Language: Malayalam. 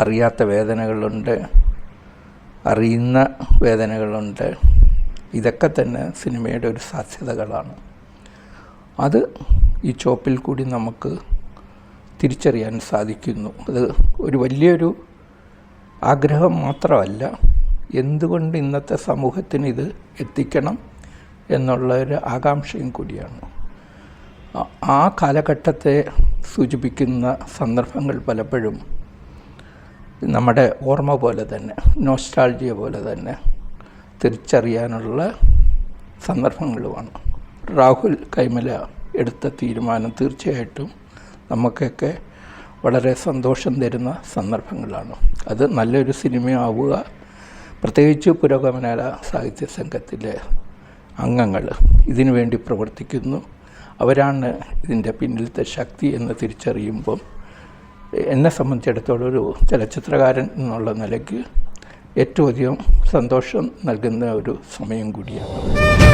അറിയാത്ത വേദനകളുണ്ട് അറിയുന്ന വേദനകളുണ്ട്. ഇതൊക്കെ തന്നെ സിനിമയുടെ ഒരു സാധ്യതകളാണ്. അത് ഈ ചോപ്പിൽ കൂടി നമുക്ക് തിരിച്ചറിയാൻ സാധിക്കുന്നു. അത് ഒരു വലിയൊരു ആഗ്രഹം മാത്രമല്ല എന്തുകൊണ്ട് ഇന്നത്തെ സമൂഹത്തിന് ഇത് എത്തിക്കണം എന്നുള്ള ഒരു ആകാംക്ഷയും കൂടിയാണ്. ആ- കാലഘട്ടത്തെ സൂചിപ്പിക്കുന്ന സന്ദർഭങ്ങൾ പലപ്പോഴും നമ്മുടെ ഓർമ്മ പോലെ തന്നെ നോസ്റ്റാൾജിയ പോലെ തന്നെ തിരിച്ചറിയാനുള്ള സന്ദർഭങ്ങളുമാണ്. രാഹുൽ കൈമല എടുത്ത തീരുമാനം തീർച്ചയായിട്ടും നമുക്കൊക്കെ വളരെ സന്തോഷം തരുന്ന സന്ദർഭങ്ങളാണ്. അത് നല്ലൊരു സിനിമയാവുക പ്രത്യേകിച്ച് പുരോഗമന സാഹിത്യ സംഘത്തിലെ അംഗങ്ങൾ ഇതിനു വേണ്ടി പ്രവർത്തിക്കുന്നു. അവരാണ് ഇതിന്റെ പിന്നിലത്തെ ശക്തി എന്ന് തിരിച്ചറിയുമ്പം എന്നെ സംബന്ധിച്ചിടത്തോളം ഒരു ചലച്ചിത്രകാരൻ എന്നുള്ള നിലയ്ക്ക് ഏറ്റവും അധികം സന്തോഷം നൽകുന്ന ഒരു സമയം കൂടിയാണ്.